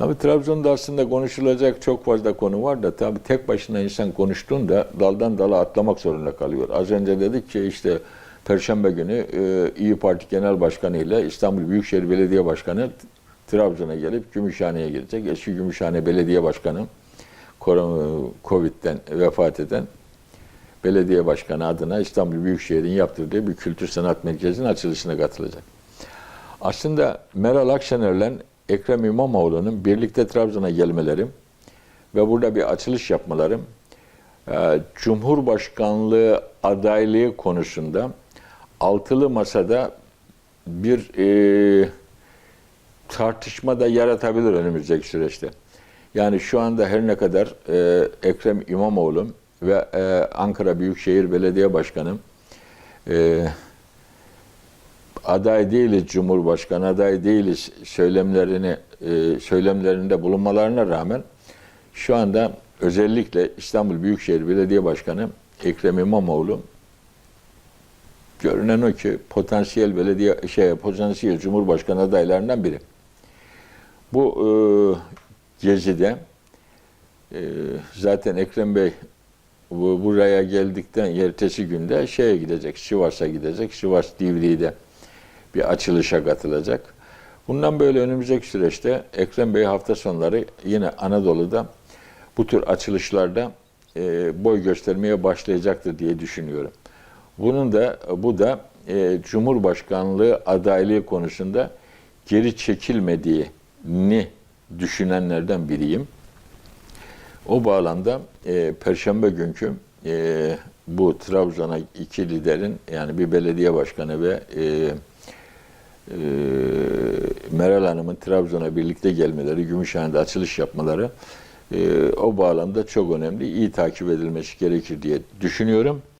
Tabii Trabzon'da aslında konuşulacak çok fazla konu var da tabii tek başına insan konuştuğunda daldan dala atlamak zorunda kalıyor. Az önce dedik ki işte Perşembe günü e, İyi Parti Genel Başkanı ile İstanbul Büyükşehir Belediye Başkanı Trabzon'a gelip Gümüşhane'ye gelecek. Eski Gümüşhane Belediye Başkanı Covid'den vefat eden belediye başkanı adına İstanbul Büyükşehir'in yaptırdığı bir kültür sanat merkezinin açılışına katılacak. Aslında Meral Akşener'le Ekrem İmamoğlu'nun birlikte Trabzon'a gelmeleri ve burada bir açılış yapmaları e, Cumhurbaşkanlığı adaylığı konusunda altılı masada bir e, tartışma da yaratabilir önümüzdeki süreçte. Yani şu anda her ne kadar e, Ekrem İmamoğlu ve e, Ankara Büyükşehir Belediye Başkanı e, aday değiliz Cumhurbaşkanı aday değiliz söylemlerini e, söylemlerinde bulunmalarına rağmen şu anda özellikle İstanbul Büyükşehir Belediye Başkanı Ekrem İmamoğlu görünen o ki potansiyel belediye şey potansiyel Cumhurbaşkanı adaylarından biri. Bu e, gezide e, zaten Ekrem Bey bu, buraya geldikten ertesi günde şeye gidecek, Sivas'a gidecek. Sivas Divriği'de bir açılışa katılacak. Bundan böyle önümüzdeki süreçte Ekrem Bey hafta sonları yine Anadolu'da bu tür açılışlarda e, boy göstermeye başlayacaktır diye düşünüyorum. Bunun da bu da e, Cumhurbaşkanlığı adaylığı konusunda geri çekilmediğini düşünenlerden biriyim. O bağlamda e, Perşembe günkü e, bu Trabzon'a iki liderin yani bir belediye başkanı ve e, e, Meral Hanım'ın Trabzon'a birlikte gelmeleri, Gümüşhane'de açılış yapmaları e, o bağlamda çok önemli, iyi takip edilmesi gerekir diye düşünüyorum.